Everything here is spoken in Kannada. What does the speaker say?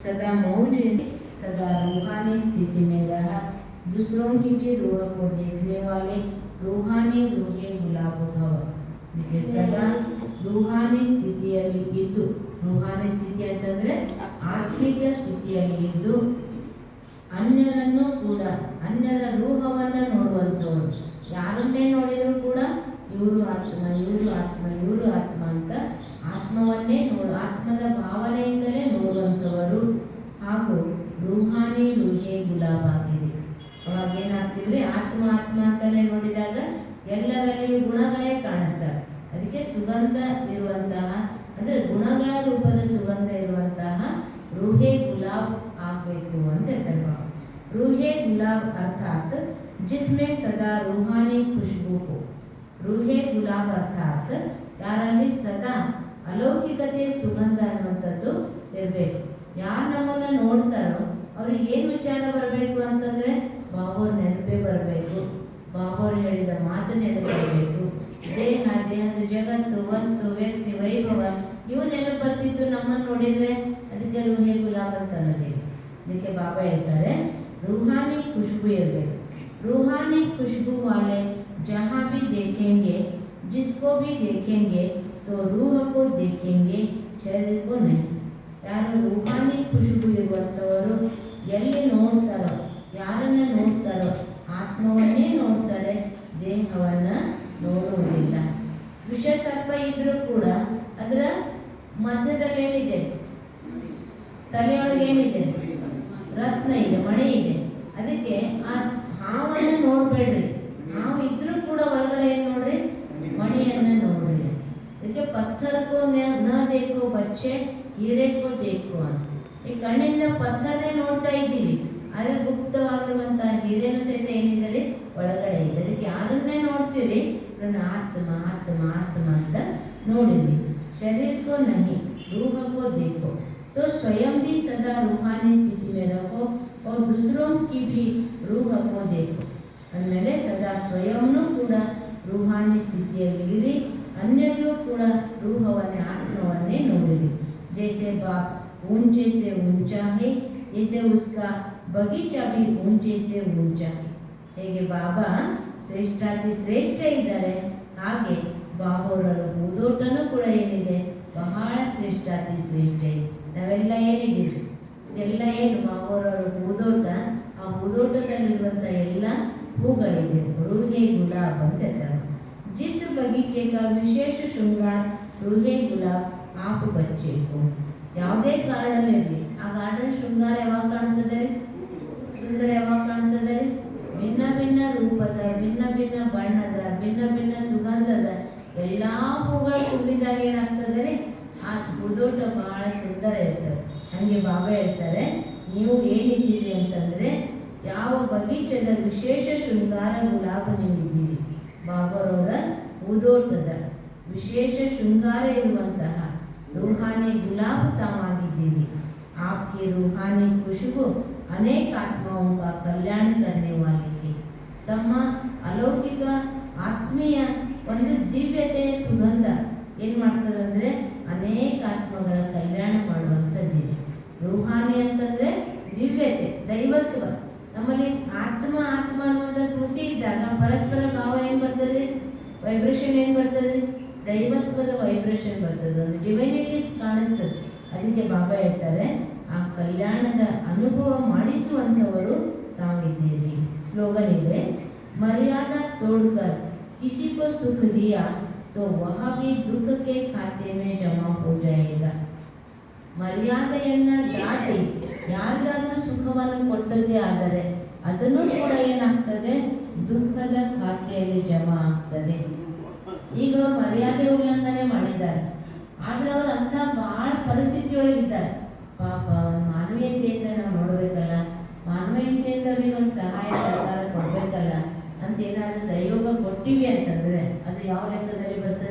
सदा मौज सदा रूहानी स्थिति में रहा दूसरों की भी रूह को देखने वाले रूहानी रूहे गुलाब भव ಇದಕ್ಕೆ ಸದಾ ರೂಹಾನಿ ಸ್ಥಿತಿಯಲ್ಲಿ ಇದ್ದು ರೂಹಾನಿ ಸ್ಥಿತಿ ಅಂತಂದ್ರೆ ಆತ್ಮಿಕ ಸ್ಥಿತಿಯಲ್ಲಿ ಇದ್ದು ಅನ್ಯರನ್ನು ಕೂಡ ಅನ್ಯರ ರೂಹವನ್ನು ನೋಡುವಂಥವ್ರು ಯಾರನ್ನೇ ನೋಡಿದರೂ ಕೂಡ ಇವರು ಆತ್ಮ ಇವರು ಆತ್ಮ ಇವರು ಆತ್ಮ ಅಂತ ಆತ್ಮವನ್ನೇ ನೋಡು. ಆತ್ಮದ ಭಾವನೆಯಿಂದಲೇ ನೋಡುವಂಥವರು ಹಾಗೂ ರೂಹಾನಿ ರುಹೆ ಗುಲಾಬ್ ಆಗಿದೆ ಅವಾಗ ಏನಾಗ್ತೀವ್ರಿ ಆತ್ಮ ಆತ್ಮ ಅಂತಲೇ ನೋಡಿದಾಗ ಎಲ್ಲರಲ್ಲಿ ಗುಣಗಳೇ ಕಾಣಿಸ್ತವೆ. ಅದಕ್ಕೆ ಸುಗಂಧ ಇರುವಂತಹ, ಅಂದರೆ ಗುಣಗಳ ರೂಪದ ಸುಗಂಧ ಇರುವಂತಹ ರೂಹೆ ಗುಲಾಬ್ ಆಗಬೇಕು ಅಂತ ಹೇಳ್ತಾರೆ ರೂಹೆ ಗುಲಾಬ್ ಅರ್ಥಾತ್ ಜಿಸ್ಮೆ ಸದಾ ರೂಹಾನಿ ಖುಷ್ಬು ರೂಹೆ ಗುಲಾಬ್ ಅರ್ಥಾತ್ ಯಾರಲ್ಲಿ ಸದಾ ಅಲೌಕಿಕತೆಯ ಸುಗಂಧ ಅನ್ನುವಂಥದ್ದು ಇರಬೇಕು. ಯಾರು ನಮ್ಮನ್ನ ನೋಡ್ತಾರೋ ಅವ್ರಿಗೆ ಏನು ವಿಚಾರ ಬರಬೇಕು ಅಂತಂದರೆ ಬಾಬೋರ್ ನೆನಪೇ ಬರಬೇಕು. ಬಾಬೋರು ಹೇಳಿದ ಮಾತು ನೆನಪು ಬರಬೇಕು. ದೇಹ, ದೇಹದ ಜಗತ್ತು, ವಸ್ತು, ವ್ಯಕ್ತಿ, ವೈಭವ, ಇವು ನೆನಪು ಬರ್ತಿತ್ತು ನಮ್ಮನ್ನು ನೋಡಿದರೆ. ಅದಕ್ಕೆ ರೂಹೆ ಗುಲಾಬ್ ಅಂತ ಅಂತನ್ನೋದೇ ಅದಕ್ಕೆ ಬಾಬಾ ಹೇಳ್ತಾರೆ, ರೂಹಾನಿ ಖುಷ್ಬು ಇರಬೇಕು. ರೂಹಾನಿ ಖುಷ್ಬು ವಾಲೆ ಜಹಾ ಭಿ ದೇಖೆಂಗೆ, ಜಿಸ್ಕೋ ಭಿ ದೇಖೆಂಗೆ तो रूह को देखेंगे शरीर को नहीं ಯಾರು ರೂಹಾನಿ ಖುಷಬು ಇರುವಂಥವರು ಎಲ್ಲಿ ನೋಡ್ತಾರೋ ಯಾರನ್ನ ನೋಡ್ತಾರೋ ಆತ್ಮವನ್ನೇ ನೋಡ್ತಾರೆ ದೇಹವನ್ನು ನೋಡುವುದಿಲ್ಲ ವಿಷ ಸರ್ಪ ಇದ್ರೂ ಕೂಡ ಅದರ ಮಧ್ಯದಲ್ಲಿ ಏನಿದೆ ತಲೆಯೊಳಗೆ ಏನಿದೆ ರತ್ನ ಇದೆ ಮಣಿ ಇದೆ ಅದಕ್ಕೆ ಆ ಹಾವನ್ನು ನೋಡಬೇಡ್ರಿ ಹಾವು ಇದ್ರೂ ಕೂಡ ಒಳಗಡೆ ಅದಕ್ಕೆ ಪತ್ಥರಕ್ಕೂ ನ- ನ ದೇಕೋ ಬಚ್ಚೆ ಹೀರೆಕೋ ದೇಕೋ ಅಂತ ಈ ಕಣ್ಣಿಂದ ಪತ್ಥರನೇ ನೋಡ್ತಾ ಇದ್ದೀವಿ ಆದರೆ ಗುಪ್ತವಾಗಿರುವಂತಹ ಹೀರೆನೂ ಸಹಿತ ಏನಿದೆ ರೀ ಒಳಗಡೆ ಇದೆ ಅದಕ್ಕೆ ಯಾರನ್ನೇ ನೋಡ್ತೀರಿ ನನ್ನ ಆತ್ಮ ಆತ್ಮ ಆತ್ಮ ಅಂತ ನೋಡಿದ್ವಿ ಶರೀರಕ್ಕೋ ನಹಿ ರೂಹಕ್ಕೋ ದೇಕೋ तो स्वयं भी सदा रूहानी स्थिति में रहो और दूसरों की भी रूह को देखो ಅಂದಮೇಲೆ ಸದಾ ಸ್ವಯಂನೂ ಕೂಡ ರೂಹಾನಿ ಸ್ಥಿತಿಯಲ್ಲಿ ಇರಿ ಅನ್ಯರಿಗೂ ಕೂಡ ರೂಹವನ್ನೇ ಆತ್ಮವನ್ನೇ ನೋಡಿರಿ ಜೈಸೆ ಬಾಪ್ ऊंचे से ऊंचा है जैसे उसका बगीचा भी ऊंचे से ऊंचा है ಹೇಗೆ ಬಾಬಾ ಶ್ರೇಷ್ಠಾತಿ ಶ್ರೇಷ್ಠ ಇದ್ದಾರೆ ಹಾಗೆ ಬಾಬೋರರ ಹೂದೋಟನೂ ಕೂಡ ಏನಿದೆ ಬಹಳ ಶ್ರೇಷ್ಠಾತಿ ಶ್ರೇಷ್ಠ ಇದೆ ನಾವೆಲ್ಲ ಏನಿದ್ದೀವಿ ಇದೆಲ್ಲ ಏನು ಬಾಬೋರರ ಹೂದೋಟ ಆ ಹೂದೋಟದಲ್ಲಿರುವಂಥ ಎಲ್ಲ ಹೂಗಳಿದೆ ರೂಹೆ ಗುಲಾಬ್ ಅಂತ ಹೇಳ್ತಾರೆ जिस बगीचे का ವಿಶೇಷ ಶೃಂಗಾರ ರೂಹೆ ಗುಲಾಬ್ ಆಪು ಬಚ್ಚೇಕು ಯಾವುದೇ ಗಾರ್ಡನ್ ಇರಲಿ ಆ ಗಾರ್ಡನ್ ಶೃಂಗಾರ ಯಾವಾಗ ಕಾಣ್ತದೆ ರೀ ಸುಂದರ ಯಾವಾಗ ಕಾಣ್ತದೆ ರೀ ಭಿನ್ನ ಭಿನ್ನ ರೂಪದ ಭಿನ್ನ ಭಿನ್ನ ಬಣ್ಣದ ಭಿನ್ನ ಭಿನ್ನ ಸುಗಂಧದ ಎಲ್ಲ ಹೂಗಳು ತುಂಬಿದಾಗ ಏನಾಗ್ತದೆ ರೀ ಆ ಹೂದೋಟ ಬಹಳ ಸುಂದರ ಇರ್ತದೆ ಹಾಗೆ ಬಾಬಾ ಹೇಳ್ತಾರೆ ನೀವು ಏನಿದ್ದೀರಿ ಅಂತಂದರೆ ಯಾವ ಬಗೀಚದ ವಿಶೇಷ ಶೃಂಗಾರ ಗುಲಾಬ ನೀವಿದ್ದೀರಿ ಬಾಬರವರ ಹೂದೋಟದ ವಿಶೇಷ ಶೃಂಗಾರ ಇರುವಂತಹ ರೂಹಾನಿ ಗುಲಾಬ್ ತಾವಾಗಿದ್ದೀರಿ आपकी रूहानी खुशबू अनेक आत्माओं का कल्याण करने वाली है ತಮ್ಮ ಅಲೌಕಿಕ ಆತ್ಮೀಯ ಒಂದು ದಿವ್ಯತೆಯ ಸುಗಂಧ ಏನು ಮಾಡ್ತದಂದ್ರೆ ಅನೇಕ ಆತ್ಮಗಳ ಕಲ್ಯಾಣ ಮಾಡುವಂಥದ್ದಿದೆ ರೂಹಾನಿ ಅಂತಂದ್ರೆ ದಿವ್ಯತೆ ದೈವತ್ವ ನಮ್ಮಲ್ಲಿ ಆತ್ಮ ಆತ್ಮ ಅನ್ನುವಂಥ ಸ್ಮೃತಿ ಇದ್ದಾಗ ಪರಸ್ಪರ ಭಾವ ಏನು ಬರ್ತದೆ ವೈಬ್ರೇಷನ್ ಏನು ಬರ್ತದೆ? ದೈವತ್ವದ ವೈಬ್ರೇಷನ್ ಬರ್ತದೆ. ಒಂದು ಡಿವೈನಿಟಿ ಕಾಣಿಸ್ತದೆ. ಅದಕ್ಕೆ ಬಾಬಾ ಹೇಳ್ತಾರೆ, ಆ ಕಲ್ಯಾಣದ ಅನುಭವ ಮಾಡಿಸುವಂಥವರು ತಾವಿದ್ದೀರಿ. ಸ್ಲೋಗನ್ ಇದೆ ಮರ್ಯಾದ ತೋಡ್ಕರ್ ಕಿಸಿಕೋ ಸುಖ ದಿಯಾ, ತೋ ವಹಾಬಿ ದುಃಖಕ್ಕೆ ಖಾತೆಯೇ ಜಮಾ ಹೋ ಮರ್ಯಾದೆಯನ್ನು ದಾಟಿ ಯಾರಿಗಾದರೂ ಸುಖವನ್ನು ಕೊಟ್ಟದ್ದೇ ಆದರೆ ಅದನ್ನು ಕೂಡ ಏನಾಗ್ತದೆ? ದುಃಖದ ಖಾತೆಯಲ್ಲಿ ಜಮಾ ಆಗ್ತದೆ. ಈಗ ಅವ್ರು ಮರ್ಯಾದೆ ಉಲ್ಲಂಘನೆ ಮಾಡಿದ್ದಾರೆ. ಆದ್ರೆ ಅವ್ರು ಅಂತ ಬಹಳ ಪರಿಸ್ಥಿತಿಯೊಳಗಿದ್ದಾರೆ. ಪಾಪ ಮಾನವೀಯತೆಯಿಂದ ನಾವು ನೋಡಬೇಕಲ್ಲ, ಮಾನವೀಯತೆಯಿಂದ ಅವ್ರಿಗೆ ಒಂದು ಸಹಾಯ, ಸಹಕಾರ ಕೊಡಬೇಕಲ್ಲ, ಅಂತ ಏನಾದ್ರು ಸಹಯೋಗ ಕೊಟ್ಟಿವಿ ಅಂತಂದ್ರೆ ಅದು ಯಾವ ಲೆಕ್ಕದಲ್ಲಿ ಬರ್ತದೆ?